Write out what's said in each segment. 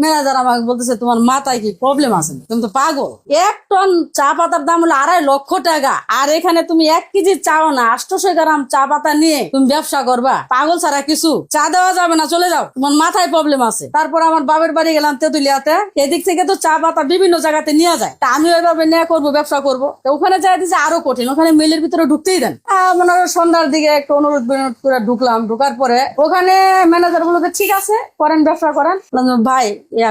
Manager আমাকে বলতেছে, তোমার মাথায় কি প্রবলেম আছে? তুমি তো পাগল। এক টন চা পাতার দাম হলো আড়াই লক্ষ টাকা। আর এখানে তুমি এক কেজি চাও না, আটশোশো গ্রাম চা পাতা নিয়ে তুমি ব্যবসা করবা। পাগল ছাড়া কিছু। চা দেওয়া যাবে না, চলে যাও। তোমার মাথায় প্রবলেম আছে। তারপর আমার বাবার বাড়ি গেলাম তেতুলিয়াতে। এদিক থেকে তো চা পাতা বিভিন্ন জায়গাতে নিয়ে যায়। তা আমি ওইভাবে নিয়ে করব, ব্যবসা করব। ওখানে যাই দিচ্ছে আরও কঠিন। ওখানে মিলের ভিতরে ঢুকতেই দেন। মনে সন্ধ্যার দিকে একটা অনুরোধ বিনোদ করে ঢুকলাম। ঢুকার পরে ওখানে ম্যানেজার বলতে ঠিক আছে, করেন, ব্যবসা করেন। ভাই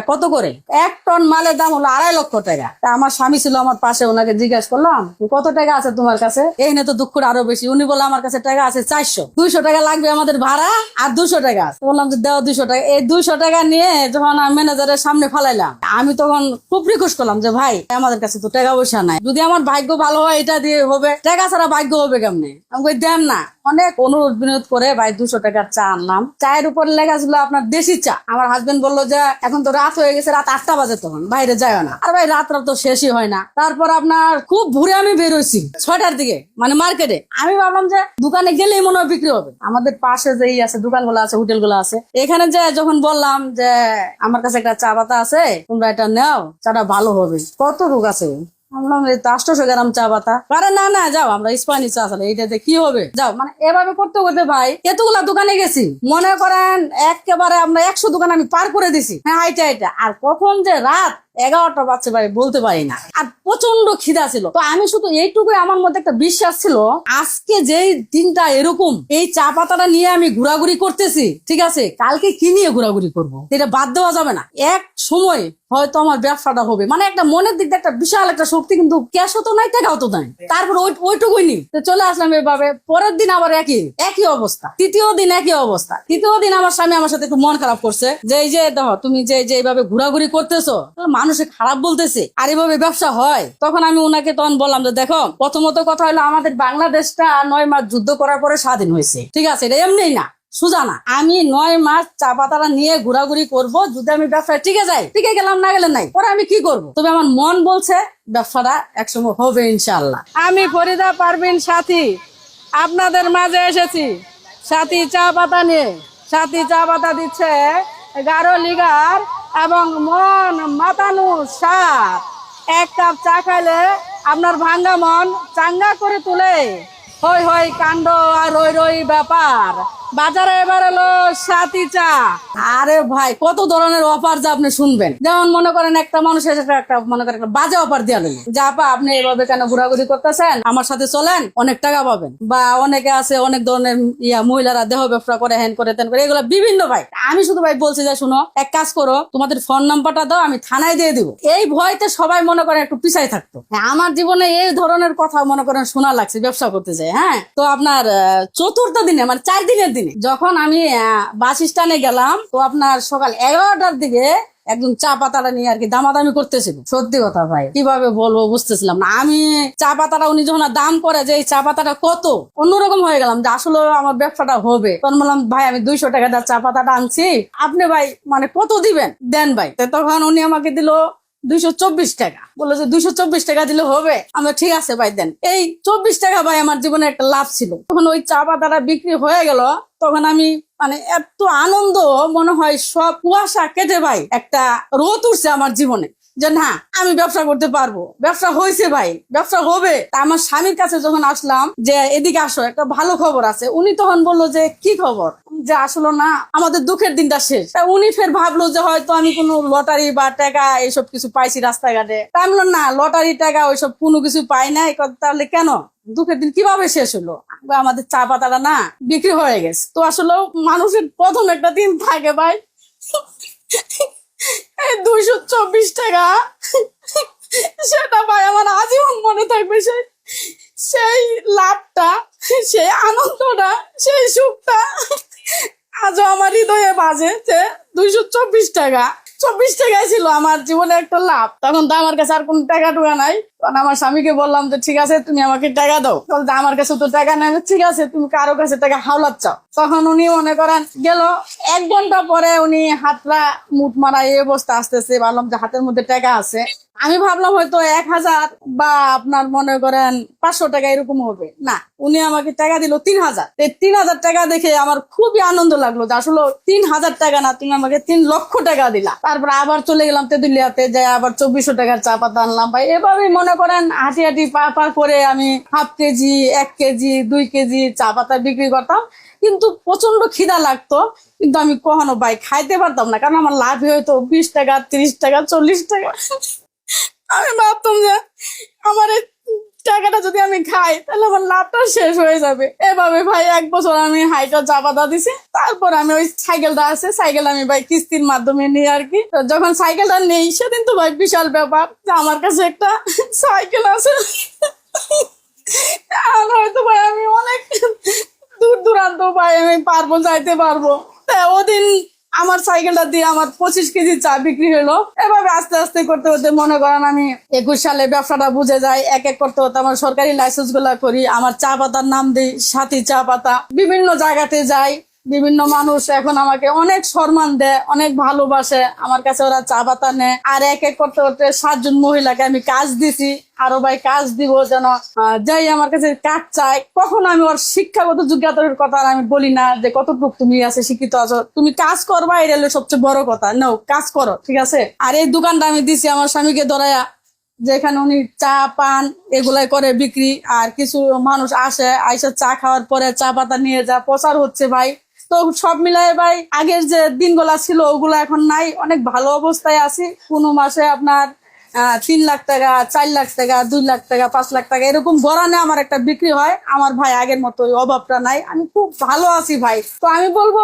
কত করে? এক টন মালের দাম হলো আড়াই লক্ষ টাকা। তা আমার স্বামী ছিল আমার পাশে, ওনাকে জিজ্ঞাসা করলাম, কত টাকা আছে তোমার কাছে? এই নিয়ে তো দুঃখটা আরও বেশি। উনি বলল, আমার কাছে টাকা আছে চারশো। দুইশো টাকা লাগবে আমাদের ভাড়া আর দুশো টাকা বললাম যে দেওয়া দুশো টাকা। এই দুইশো টাকা নিয়ে যখন আমি ম্যানেজারের সামনে ফালাইলাম, আমি তখন খুব রিকোয়েস্ট করলাম যে, ভাই, আমাদের কাছে তো টাকা পয়সা নাই। যদি আমার ভাগ্য ভালো হয়, এটা দিয়ে হবে। টাকা ছাড়া ভাগ্য হবে কেমনে? আমি দেন না। অনেক অনুরোধ বিনোদ করে, ভাই, দুশো টাকার চা আনলাম। চায়ের উপর লেখা ছিল আপনার দেশি চা। আমার হাজবেন্ড বলল যে, এখন তো রাত হয়ে গেছে, রাত আটটা বাজে তখন, বাইরে যায় না। আর ভাই, রাত তো শেষই হয় না। তারপর আপনার খুব ভোরে আমি বেরোইছি, ছয়টার দিকে মানে মার্কেটে। আমি ভাবলাম যে দোকানে গেলেই মনে হয় বিক্রি হবে। আমাদের পাশে যেই আছে, দোকানগুলো আছে, হোটেলগুলো আছে, এখানে যে যখন বললাম যে আমার কাছে একটা চা পাতা আছে, তোমরা এটা নাও, চাটা ভালো হবে। কত রোগ আছে চা পাতা। আরে না না, যাও, আমরা স্পানি চা এইটাতে কি হবে? যাও মানে এভাবে করতে করতে ভাই এতগুলা দোকানে গেছি। মনে করেন একেবারে আমরা একশো দোকান আমি পার করে দিছি। হ্যাঁ হাইটা আর কখন যে রাত এগারোটা বাচ্চা ভাই, বলতে পারি না। আর প্রচণ্ড খিদা ছিল। তো আমি শুধু এইটুকুই আমার মধ্যে একটা বিশ্বাস ছিল, আজকে যেই দিনটা এরকম, এই চা পাতাটা নিয়ে আমি ঘোরাঘুরি করতেছি, ঠিক আছে? কালকে কি নিয়ে ঘোরাঘুরি করব? এটা বাদ দেওয়া যাবে না। এক সময় হয়তো আমার ব্যবসাটা হবে। মানে একটা মনের দিক দিয়ে একটা বিশাল একটা শক্তি কিন্তু ক্যাশও তো নাই, টাকাও তো নাই। তারপর ওই ওইটুকুই নি চলে আসলাম এভাবে। পরের দিন আবার একই একই অবস্থা। তৃতীয় দিন একই অবস্থা। তৃতীয় দিন আমার স্বামী আমার সাথে একটু মন খারাপ করছে। যে এই যে দেখো, তুমি যে যে এইভাবে ঘোরাঘুরি করতেছো মানুষে খারাপ বলতেছে। আর এইভাবে ব্যবসা হয়। তখন আমি ওনাকে তখন বললাম যে, দেখো, প্রথমত কথা হলো আমাদের বাংলাদেশটা নয় মাস যুদ্ধ করার পরে স্বাধীন হয়েছে। ঠিক আছে, এটা এমনি না। সুজা না আমি নয় মাস চা পাতাটা নিয়ে ঘোরাঘুরি করব, যদি আমি ব্যবসায় টিকে যাই। টিকে গেলাম, না গেলে নাই। পরে আমি কি করব? তবে আমার মন বলছে, ব্যবসাটা একসময় হবে ইনশাল্লাহ আমি ফরিদা পারবিন সাথী, আপনাদের মাঝে এসেছি। সাথী চা পাতা নিয়ে। সাথী চা পাতা দিচ্ছে গারো লিগার এবং মন মাতানু সার। এক কাপ চা খাইলে আপনার ভাঙ্গা মন চাঙ্গা করে তুলে। হই হই কাণ্ড আর রই রই ব্যাপার। বাজারে এবার এলো সাথী চা। আরে ভাই কত ধরনের অফার যা আপনি শুনবেন। যেমন মনে করেন একটা মানুষের একটা একটা মনে করেন একটা বাজে অফার দিয়ে আপনি এভাবে কেন ঘোরাঘুরি করতেছেন? আমার সাথে চলেন অনেক টাকা পাবেন। বা অনেকে আছে অনেক ধরনের ইয়া মহিলারা দেহ ব্যবসা করে হ্যান করে তেন করে এগুলো বিভিন্ন ভাই। আমি শুধু ভাই বলছি যে শুনো এক কাজ করো তোমাদের ফোন নাম্বারটা দাও আমি থানায় দিয়ে দিব। এই ভয়তে সবাই মনে করেন একটু পিছাই থাকতো। হ্যাঁ, আমার জীবনে এই ধরনের কথা মনে করেন শোনা লাগছে ব্যবসা করতে যাই হ্যাঁ? তো আপনার চতুর্থ দিনে মানে চার দিনের দিনে যখন আমি বাস স্ট্যান্ডে গেলাম, তো আপনার সকাল এগারোটার দিকে একজন চা পাতাটা নিয়ে আর কি দামাদামি করতেছিল। সত্যি কথা ভাই, কীভাবে বলব বুঝতেছিলাম না। আমি চা পাতাটা উনি যখন দাম করে যে এই চা পাতাটা কত, অন্যরকম হয়ে গেলাম যে আসলে আমার ব্যবসাটা হবে। তখন বললাম, ভাই, আমি দুইশো টাকা চা পাতাটা আনছি। আপনি ভাই মানে কত দিবেন? দেন ভাই। তখন উনি আমাকে দিল দুইশো চব্বিশ টাকা। বলল যে দুইশো চব্বিশ টাকা দিলে হবে। আমরা ঠিক আছে ভাই, দেন। এই চব্বিশ টাকা ভাই আমার জীবনে একটা লাভ ছিল। তখন ওই চা পাতাটা বিক্রি হয়ে গেল, তখন আমি মানে আনন্দ, মনে হয় সব কুয়াশা কেটে ভাই একটা রোদ উঠছে আমার জীবনে। যে না, আমি ব্যবসা করতে পারব। ব্যবসা হয়েছে ভাই, ব্যবসা হবে। তা আমার স্বামীর কাছে যখন আসলাম যে, এদিকে আসো, একটা ভালো খবর আছে। উনি তখন বলল যে, কি খবর? যে, আসলো না, আমাদের দুঃখের দিনটা শেষ। তা উনি ফের ভাবলো যে, হয়তো আমি কোনো লটারি বা টাকা এইসব কিছু পাইছি রাস্তাঘাটে। তা আমি না, লটারি, টাকা ওইসব কোনো কিছু পাই নাই। তাহলে কেন? দুঃখের দিন কীভাবে শেষ হলো? আমাদের চা পাতাটা না, বিক্রি হয়ে গেছে। তো আসলে মানুষের প্রথম একটা দিন থাকে ভাই। দুইশো চব্বিশ টাকা। সেটা ভাই আমার আজীবন মনে থাকবে। সেই সেই লাভটা, সেই আনন্দটা, সেই সুখটা আজও আমার হৃদয়ে বাজে যে দুইশো চব্বিশ টাকা। চব্বিশ টাকায় ছিল আমার জীবনে একটা লাভ। তখন তো আমার কাছে আর কোনো টাকা টুকা নাই। তখন আমার স্বামীকে বললাম যে, ঠিক আছে, তুমি আমাকে টাকা দাও। বলতে আমার কাছে তো টাকা নেই। ঠিক আছে, তুমি কারও কাছে টাকা হাওলাত চাও তখন উনি মনে করেন, গেল এক ঘণ্টা পরে উনি হাতটা মুঠ মারা এই অবস্থা আসতেছে। ভাবলাম যে হাতের মধ্যে টাকা আছে। আমি ভাবলাম হয়তো এক হাজার বা আপনার মনে করেন পাঁচশো টাকা এরকম হবে। না, উনি আমাকে টাকা দিল তিন হাজার। তিন হাজার টাকা দেখে আমার খুবই আনন্দ লাগল যে আসলে তিন হাজার টাকা না, তুমি আমাকে তিন লক্ষ টাকা দিলা। তারপর আবার চলে গেলাম তেতুলিয়াতে যাই আবার চব্বিশশো টাকার চা পাতা আনলাম। ভাই, এভাবেই মনে করেন হাঁটি হাঁটি পা পা করে আমি হাফ কেজি, এক কেজি, দুই কেজি চা পাতা বিক্রি করতাম। কিন্তু প্রচণ্ড খিদা লাগতো। কিন্তু আমি কখনো ভাই খাইতে পারতাম না, কারণ আমার লাভ হয়তো বিশ টাকা, তিরিশ টাকা, চল্লিশ টাকা। আমি ভাবতাম যে আমার টাকাটা যদি আমি খাই, তাহলে আমার লাভটা শেষ হয়ে যাবে। এভাবে ভাই এক বছর আমি হাইটা চাপাতা দিছি। তারপর আমি ওই সাইকেলটা আছে সাইকেল আমি ভাই কিস্তির মাধ্যমে নিই আর কি। যখন সাইকেলটা নেই, সেদিন তো ভাই বিশাল ব্যাপার যে আমার কাছে একটা সাইকেল আছে। আর হয়তো ভাই আমি অনেক দূর দূরান্ত ভাই আমি পারব, যাইতে পারব। তা ওদিন আমার সাইকেলটা দিয়ে আমার পঁচিশ কেজি চা বিক্রি হলো। এভাবে আস্তে আস্তে করতে করতে মনে করেন আমি একুশ সালে ব্যবসাটা বুঝে যাই, এক এক করতে করতে আমার সরকারি লাইসেন্সগুলা করি, আমার চা পাতার নাম দিই, সাথী চা পাতা, বিভিন্ন জায়গাতে যাই। বিভিন্ন মানুষ এখন আমাকে অনেক সম্মান দেয়, অনেক ভালোবাসে। আমার কাছে ওরা চা পাতা নেয়। আর এক এক করতে করতে সাতজন মহিলাকে আমি কাজ দিছি। আরও ভাই কাজ দিব যেন যাই আমার কাছে কাজ চাই। কখনো আমি ওর শিক্ষাগত যোগ্যতার কথা আমি বলি না যে কতটুকু তুমি আছে, শিক্ষিত আছো। তুমি কাজ করবা হলো সবচেয়ে বড় কথা। নাও, কাজ করো, ঠিক আছে? আর এই দোকানটা আমি দিছি আমার স্বামীকে ধরাইয়া যেখানে উনি চা, পান এগুলাই করে বিক্রি। আর কিছু মানুষ আসে, আইসা চা খাওয়ার পরে চা পাতা নিয়ে যা, প্রচার হচ্ছে ভাই। তো সব মিলায় ভাই আগের যে দিনগুলা ছিল, ওগুলো এখন নাই। অনেক ভালো অবস্থায় আছি। কোনো মাসে আপনার তিন লাখ টাকা, চার লাখ টাকা, দুই লাখ টাকা, পাঁচ লাখ টাকা, এরকম গড়ানে আমার একটা বিক্রি হয়। আমার ভাই আগের মতো অভাবটা নাই। আমি খুব ভালো আছি ভাই। তো আমি বলব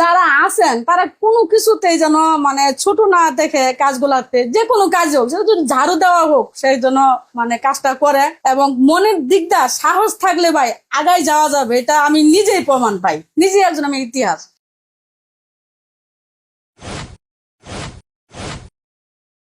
যারা আছেন, তারা কোনো কিছুতেই যেন মানে ছোট না দেখে কাজগুলাতে, যে কোনো কাজ হোক সেটা যদি ঝাড়ু দেওয়া হোক সেই জন্য মানে কাজটা করে। এবং মনের দিকটা, সাহস থাকলে ভাই আগাই যাওয়া যাবে, এটা আমি নিজেই প্রমাণ পাই। নিজেই একজন আমি ইতিহাস।